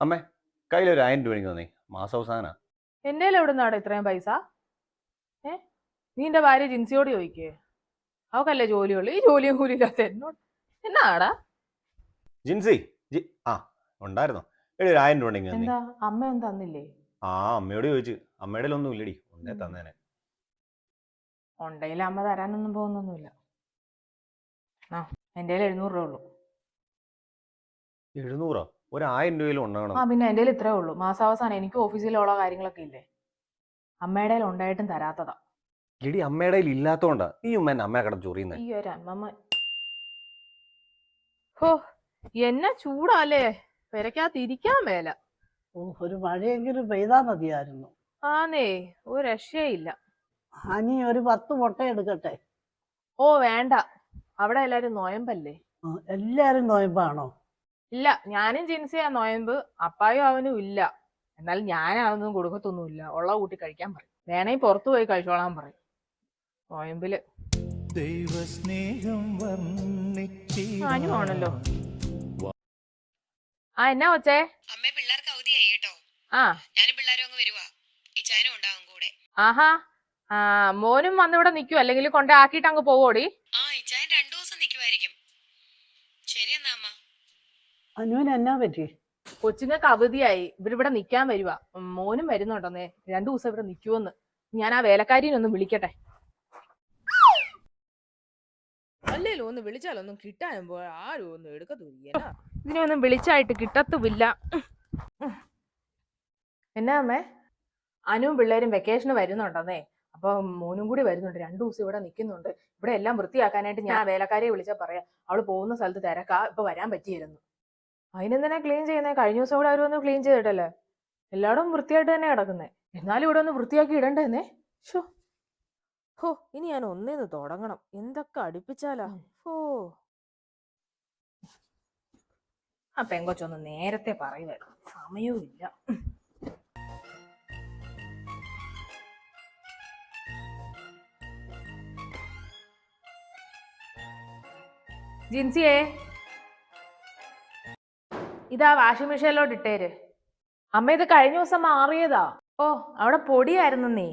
അമ്മേ കയ്യിലൊരു ആയിരം രൂപ എനിക്ക് തന്നേ. മാസാവസാന. എന്റെ എവിടെ നിന്നാണ് ഇത്രയും പൈസ? ഏ? നീ ഭാര്യ ജിൻസിയോട് ചോദിക്കേ. അവക്കല്ലേ ജോലിയുള്ളു? ഈ ജോലിയും കൂലി ഇല്ലാത്ത എന്നോട്. എന്നാടാ? ജിൻസി ജി ആ ഉണ്ടായിരുന്നോ. എടി ഒരു ആയിരം രൂപ ഉണ്ടെങ്കിൽ തന്നേ. എന്താ? അമ്മ തന്നില്ലേ? ആ അമ്മയോട് ചോദിച്ചു. അമ്മയുടെ ഒന്നും ഇല്ലടി. ഉണ്ടേ ഉം. തന്നേനെ. ഉണ്ടെങ്കിൽ അമ്മ തരാനൊന്നും പോകുന്നൊന്നുമില്ല. ആ എന്റെ കയ്യിൽ എഴുന്നൂറ് രൂപ ഉള്ളൂ എഴുന്നൂറോ? ഒരു ആയിരം രൂപയിലും ഉണ്ടാകണം. ആ പിന്നെ എന്റെ ഇത്രേ ഉള്ളൂ. മാസാവസാനം എനിക്ക് ഓഫീസിലുള്ള കാര്യങ്ങളൊക്കെ ഇല്ലേ? അമ്മയുടെ ഉണ്ടായിട്ടും തരാത്തതാ. ഇടി അമ്മയുടെ ഇല്ലാത്തോണ്ടാ. നീ ഉമ്മ എന്നെ അമ്മയെ കടം ചൊറിയുന്നേ. ഈ ഒരു അമ്മമ്മ. ഹോ എന്നാ ചൂടാല്ലേ? പെരക്കകത്തിരിക്കാൻ മേല. ഓ ഒരു മഴയെങ്കിലും പെയ്താ മതിയായിരുന്നു. ആന്നേ ഒരു രക്ഷയില്ല അനി ഒരു പത്ത് മുട്ട എടുക്കട്ടെ? ഓ വേണ്ട. അവിടെ എല്ലാരും നോയമ്പല്ലേ? ആ, എല്ലാരും നോയമ്പാണോ? ഇല്ല ഞാനും ജിൻസിയാ നോയമ്പ്. അപ്പായും അവനും ഇല്ല. എന്നാൽ ഞാൻ അതൊന്നും കൊടുക്കത്തൊന്നുമില്ല. ഉള്ള കൂട്ടി കഴിക്കാൻ പറയും. വേണമെങ്കിൽ പുറത്തു പോയി കഴിച്ചോളാൻ പറയും. നോയമ്പിൽ. ദൈവസ്നേഹം ആണല്ലോ. ആ എന്നാ വച്ചേ അമ്മേ പിള്ളേർക്ക് അവധിയായി കേട്ടോ. ആ. ഞാനും പിള്ളേരും അങ്ങ് വരുവാ. ഇച്ചാനും ഉണ്ടാവും കൂടെ. ആഹാ. ആ മോനും വന്നിവിടെ നിൽക്കും അല്ലെങ്കിൽ കൊണ്ടേ ആക്കിയിട്ട് അങ്ങ് പോവോടി. ആ ഇച്ചായൻ രണ്ടു ദിവസം നിൽക്കുമായിരിക്കും ശരി എന്നാ അമ്മ അനുവിന് എന്നാ പറ്റി? കൊച്ചുങ്ങൾക്ക് അവധിയായി ഇവരിവിടെ നിക്കാൻ വരുവ. മോനും വരുന്നുണ്ടെന്നേ രണ്ടു ദിവസം ഇവിടെ നിൽക്കുമെന്ന് ഞാൻ ആ വേലക്കാരിനൊന്ന് വിളിക്കട്ടെ. അല്ലേലും ഒന്ന് വിളിച്ചാലൊന്നും കിട്ടാനുമ്പോ ആരും ഒന്നും എടുക്കത്തില്ല. ഇതിനെ ഒന്നും വിളിച്ചായിട്ട് കിട്ടത്തുമില്ല. എന്നാ അമ്മേ? അനുവും പിള്ളേരും വെക്കേഷന് വരുന്നുണ്ടെന്നേ അപ്പൊ മോനും കൂടി വരുന്നുണ്ട്. രണ്ടു ദിവസം ഇവിടെ നിൽക്കുന്നുണ്ട് ഇവിടെ എല്ലാം വൃത്തിയാക്കാനായിട്ട് ഞാൻ വേലക്കാരെ വേലക്കാരിയെ വിളിച്ചാ പറയാം. അവൾ പോകുന്ന സ്ഥലത്ത് തിരക്കാ. ഇപ്പൊ വരാൻ പറ്റിയിരുന്നു. അതിനെന്തിനാ ക്ലീൻ ചെയ്യുന്നത് കഴിഞ്ഞ ദിവസം ഇവിടെ അവർ വന്ന് ക്ലീൻ ചെയ്തിട്ടല്ലേ? എല്ലായിടും വൃത്തിയായിട്ട് തന്നെ കിടക്കുന്നേ. എന്നാലും ഇവിടെ ഒന്ന് വൃത്തിയാക്കി ഇടണ്ടേന്നേ? ഷോ ഹോ ഇനി ഞാൻ ഒന്നേന്ന് തുടങ്ങണം. എന്തൊക്കെ അടുപ്പിച്ചാലാ? ഹോ. ആ പെങ്കൊച്ചൊന്ന് നേരത്തെ പറയുമായിരുന്നു. സമയവും ഇല്ല ജിൻസിയേ? ഇതാ വാഷിംഗ് മെഷീനിലോട്ട് ഇട്ടേര്. അമ്മ ഇത് കഴിഞ്ഞ ദിവസം മാറിയതാ. ഓ അവിടെ പൊടിയായിരുന്നു നീ.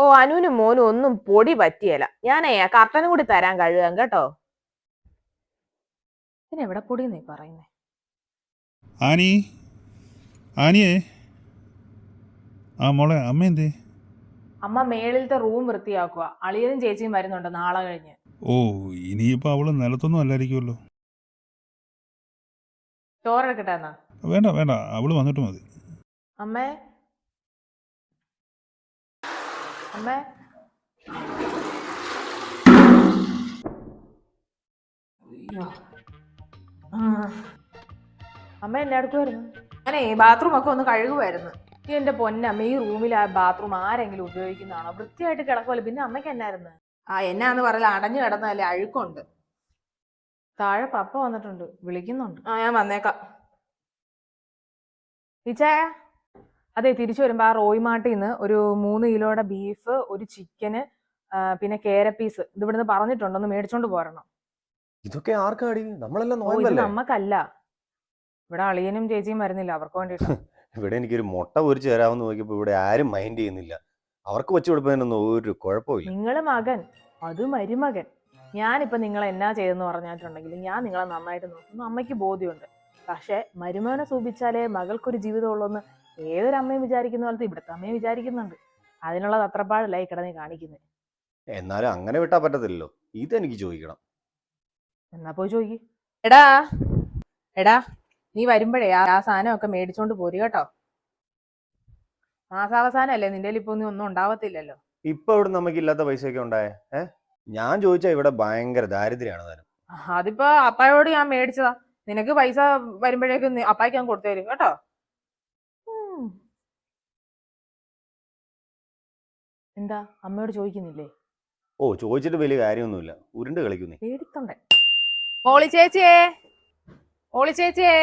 ഓ അനുവിനും മോനും ഒന്നും പൊടി പറ്റിയല്ല. ഞാനേ ആ കർട്ടനും കൂടി തരാൻ കഴുകാം കേട്ടോ. പിന്നെ എവിടെ പൊടി നീ പറയുന്നേ? ആനി ആനിയേ. ആ മോളെ അമ്മ എന്തേ? അമ്മ മേളിലത്തെ റൂം വൃത്തിയാക്കുക അളിയനും ചേച്ചിയും വരുന്നുണ്ട് നാളെ കഴിഞ്ഞ്. ഓ ഇനിയിപ്പോ അവൾ നിലത്തൊന്നും അല്ലായിരിക്കുമല്ലോ ചോറെടുക്കട്ടെ എന്നാ വേണ്ട വേണ്ട. അവൾ വന്നിട്ട് മതി. അമ്മേ. അമ്മേ. അയ്യോ. ആ. അമ്മ എന്നെ അടുക്കുമായിരുന്നു ഞാനേ ബാത്റൂം ഒക്കെ ഒന്ന് കഴുകുമായിരുന്നു ഈ എന്റെ പൊന്നമ്മ ഈ റൂമിൽ ആ ബാത്റൂം ആരെങ്കിലും ഉപയോഗിക്കുന്നതാണോ? വൃത്തിയായിട്ട് കിടക്കുമല്ലോ പിന്നെ അമ്മയ്ക്ക് എന്നായിരുന്നു? ആ എന്നാന്ന് പറയല അടഞ്ഞു കിടന്നാലേ അഴുക്കുണ്ട്. താഴെ പപ്പ വന്നിട്ടുണ്ട്. വിളിക്കുന്നുണ്ട്. ആ ഞാൻ വന്നേക്കാം. ഇച്ചേ അതെ തിരിച്ചു വരുമ്പോ ആ റോയ് മാട്ടിൽ നിന്ന് ഒരു മൂന്ന് കിലോയുടെ ബീഫ് ഒരു ചിക്കന് പിന്നെ കേര പീസ് ഇത് ഇവിടുന്ന് പറഞ്ഞിട്ടുണ്ട്. ഒന്ന് മേടിച്ചോണ്ട് പോരണം. ഇതൊക്കെ ആർക്കാടി? നമ്മളെല്ലാം നോയമ്പല്ലേ? നമ്മക്കല്ല. ഇവിടെ അളിയനും ചേച്ചിയും വരുന്നില്ല. അവർക്ക് വേണ്ടിട്ട് ഇവിടെ എനിക്കൊരു മുട്ട പൊരിച്ച് തരാമെന്ന് നോക്കിയപ്പോ ഇവിടെ ആരും മൈൻഡ് ചെയ്യുന്നില്ല. അവർക്ക് വെച്ചു കൊടുപ്പതിനൊന്നും ഒരു കുഴപ്പമില്ല നിങ്ങൾ മകൻ. അത് മരുമകൻ. ഞാനിപ്പോ നിങ്ങൾ എന്നാ ചെയ്തെന്ന് പറഞ്ഞിട്ടുണ്ടെങ്കിൽ ഞാൻ നിങ്ങളെ നന്നായിട്ട് നോക്കുന്നു. അമ്മയ്ക്ക് ബോധ്യമുണ്ട്. പക്ഷെ മരുമോനെ സൂപിച്ചാലേ മകൾക്കൊരു ജീവിതമുള്ളൂന്ന് ഏതൊരു അമ്മയും വിചാരിക്കുന്ന പോലത്തെ ഇവിടുത്തെ അമ്മയും വിചാരിക്കുന്നുണ്ട്. അതിനുള്ള തത്രപ്പാടല്ല ഈ കിടന്ന് കാണിക്കുന്നത്. എന്നാലും അങ്ങനെ വിട്ടാ പറ്റത്തില്ലല്ലോ. ഇതെനിക്ക് ചോദിക്കണം. എന്നാ പോയി ചോദിക്ക്. എടാ എടാ നീ വരുമ്പോഴേ ആ സാധനമൊക്കെ മേടിച്ചോണ്ട് പോരു കേട്ടോ. മാസാവസാനല്ലേ നിന്റെ ഇപ്പൊ ഒന്നും ഒന്നും ഉണ്ടാവത്തില്ലല്ലോ. ഇപ്പൊ ഇവിടെ നമുക്ക് ഇല്ലാത്ത പൈസയൊക്കെ ഉണ്ടായേ? ഏ? ഞാൻ ചോദിച്ചാ ഇവിടെ ഭയങ്കര ദാരിദ്ര്യാണ് താനും. അതിപ്പോ അപ്പായോട് ഞാൻ മേടിച്ചതാ. നിനക്ക് പൈസ വരുമ്പോഴേക്കും നീ അപ്പായ്ക്ക് ഞാൻ കൊടുത്തേരും കേട്ടോ? ഉം. എന്താ? അമ്മയോട് ചോദിക്കുന്നില്ലേ? ഓ ചോദിച്ചിട്ട് വലിയ കാര്യമൊന്നുമില്ല. ഉരുണ്ട് കളിക്കുന്നേ. പേടിത്തൊണ്ടൻ മോളി ചേച്ചിയേ? മോളി ചേച്ചിയേ?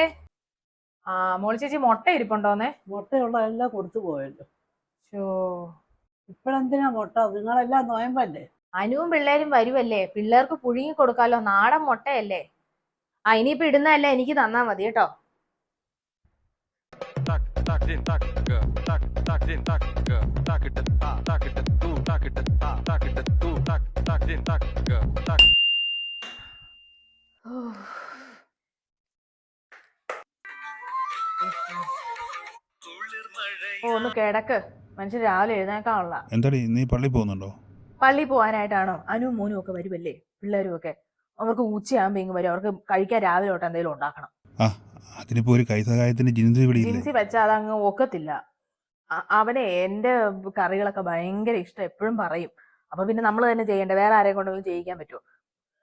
ആ മോളി ചേച്ചി മുട്ട ഇരിപ്പുണ്ടോന്നേ? മുട്ടയുള്ള എല്ലാം കൊടുത്തു പോയല്ലോ. ഷോ ഇപ്പഴെന്തിനാ മുട്ട? നിങ്ങളെല്ലാം നോയമ്പല്ലേ? അനുവും പിള്ളേരും വരുമല്ലേ പിള്ളേർക്ക് പുഴുങ്ങി കൊടുക്കാലോ നാടൻ മുട്ടയല്ലേ ആ ഇനിയിപ്പോ ഇടുന്നതല്ല എനിക്ക് തന്നാ മതി കേട്ടോ ഓ ഒന്ന് കിടക്ക് മനുഷ്യൻ രാവിലെ എഴുന്നേക്കാനുള്ള എന്താടി നീ പള്ളി പോകുന്നുണ്ടോ പള്ളി പോകാനായിട്ടാണോ അനു മോനും ഒക്കെ വരുമല്ലേ പിള്ളേരും ഒക്കെ അവർക്ക് ഉച്ചയാകുമ്പോ ഇങ്ങ് വരും. അവർക്ക് കഴിക്കാൻ രാവിലെ തൊട്ട് എന്തെങ്കിലും ഉണ്ടാക്കണം. അതിനിപ്പോ ഒരു കൈസഹായത്തിന് ജിൻസി വെച്ചാൽ അതങ്ങ് ഒക്കത്തില്ല. അവനെ എന്റെ കറികളൊക്കെ ഭയങ്കര ഇഷ്ടം എപ്പോഴും പറയും. അപ്പൊ പിന്നെ നമ്മൾ തന്നെ ചെയ്യണ്ടേ? വേറെ ആരെ കൊണ്ടെങ്കിലും ചെയ്യിക്കാൻ പറ്റുമോ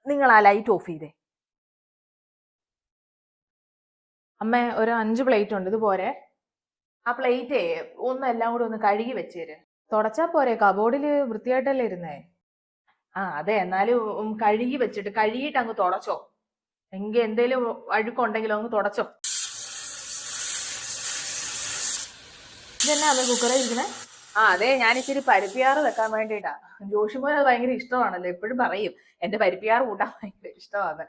നിങ്ങൾ ആ ലൈറ്റ് ഓഫ് ചെയ്തേ. അമ്മ ഒരു അഞ്ച് പ്ലേറ്റ് ഉണ്ട്. ഇത് പോരെ. ആ പ്ലേറ്റേ ഒന്ന് എല്ലാം കൂടി ഒന്ന് കഴുകി വെച്ചേര്. തുടച്ചാ പോരെ കബോർഡിൽ വൃത്തിയായിട്ടല്ലേ ഇരുന്നേ? ആ അതെ എന്നാലും കഴുകി വെച്ചിട്ട് കഴുകിയിട്ട് അങ്ങ് തുടച്ചോ. എങ്കിൽ എന്തേലും അഴുക്കുണ്ടെങ്കിലും അങ്ങ് തുടച്ചോ. ഇതെന്നാ അമ്മ കുക്കറേ ഇരിക്കണേ? ആ അതെ ഞാൻ ഇച്ചിരി പരിപ്പിയാറ് വെക്കാൻ വേണ്ടിയിട്ടാ. ജോഷിമോൻ അത് ഭയങ്കര ഇഷ്ടമാണല്ലോ എപ്പോഴും പറയും എന്റെ പരിപ്പിയാറ് കൂട്ടാൻ ഭയങ്കര ഇഷ്ടമാണ്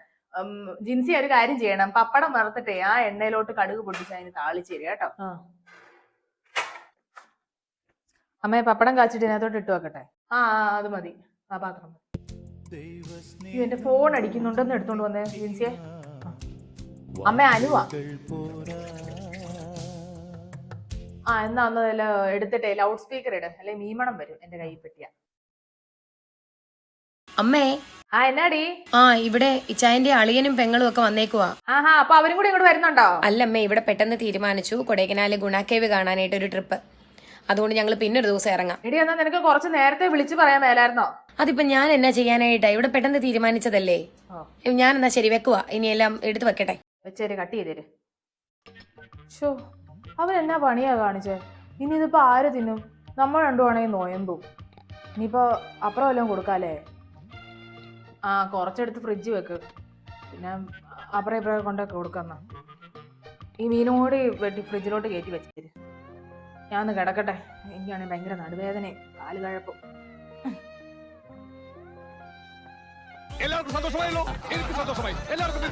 ജിൻസി ഒരു കാര്യം ചെയ്യണം പപ്പടം വറുത്തിട്ടേ ആ എണ്ണയിലോട്ട് കടുക് പൊട്ടിച്ച് അതിന് താളിച്ചേരി കേട്ടോ. അമ്മയെ പപ്പടം കാച്ചിട്ട് ഇതിനകത്തോട്ട് ഇട്ട് വെക്കട്ടെ? ആ അത് മതി. ആ പാത്രം മതി. എന്റെ ഫോൺ അടിക്കുന്നുണ്ടെന്ന് എടുത്തോണ്ട് വന്നേ ജിൻസിയെ. അമ്മ അനുവാ ആ എന്നാ ഒന്ന് എടുത്തിട്ടെ എടുത്തിട്ടേ ലൗഡ് സ്പീക്കർ ഇട് അല്ലെ മീമണം വരും എന്റെ കയ്യിൽ പറ്റിയ അമ്മേ. ആ എന്നാടി? ആ ഇവിടെ ഇച്ചായന്റെ അളിയനും പെങ്ങളും ഒക്കെ വന്നേക്കുവാ. ആഹാ അപ്പൊ അവരും കൂടി ഇങ്ങോട്ട് വരുന്നുണ്ടോ? അല്ലമ്മേ ഇവിടെ പെട്ടെന്ന് തീരുമാനിച്ചു കൊടൈക്കനാല് ഗുണാക്കേവ് കാണാനായിട്ട് ഒരു ട്രിപ്പ്. അതുകൊണ്ട് ഞങ്ങൾ പിന്നെ ഒരു ദിവസം ഇറങ്ങാം. എടി എന്നാ നിനക്ക് കുറച്ച് നേരത്തെ വിളിച്ചു പറയാൻ മേലായിരുന്നോ? അതിപ്പോ ഞാൻ എന്നാ ചെയ്യാനായിട്ടാ? ഇവിടെ പെട്ടെന്ന് തീരുമാനിച്ചതല്ലേ? ഞാൻ എന്നാ ശരി വെക്കുവാ. ഇനി എല്ലാം എടുത്തു വെക്കട്ടെ. വെച്ചേര് കട്ട് ചെയ്തേര് ഷോ അവൻ എന്നാ പണിയാ കാണിച്ചേ? ഇനി ഇതിപ്പോ ആര് തിന്നും? നമ്മൾ രണ്ടുവാണെങ്കിൽ നോയമ്പും. ഇനിയിപ്പോ അപ്പുറം വല്ലതും കൊടുക്കാല്ലേ? ആ കുറച്ചെടുത്ത് ഫ്രിഡ്ജ് വെക്ക്. പിന്നെ അപ്പുറം ഇപ്പുറം കൊണ്ടൊക്കെ കൊടുക്കുന്ന ഈ മീനും കൂടി വെട്ടി ഫ്രിഡ്ജിലോട്ട് കയറ്റി വെച്ചേര് ഞാൻ ഒന്ന് കിടക്കട്ടെ. എനിക്കാണെങ്കിൽ ഭയങ്കര നടുവേദനയും കാൽ കഴപ്പും എല്ലാവർക്കും സന്തോഷമായല്ലോ. എനിക്ക് സന്തോഷമായി. എല്ലാവർക്കും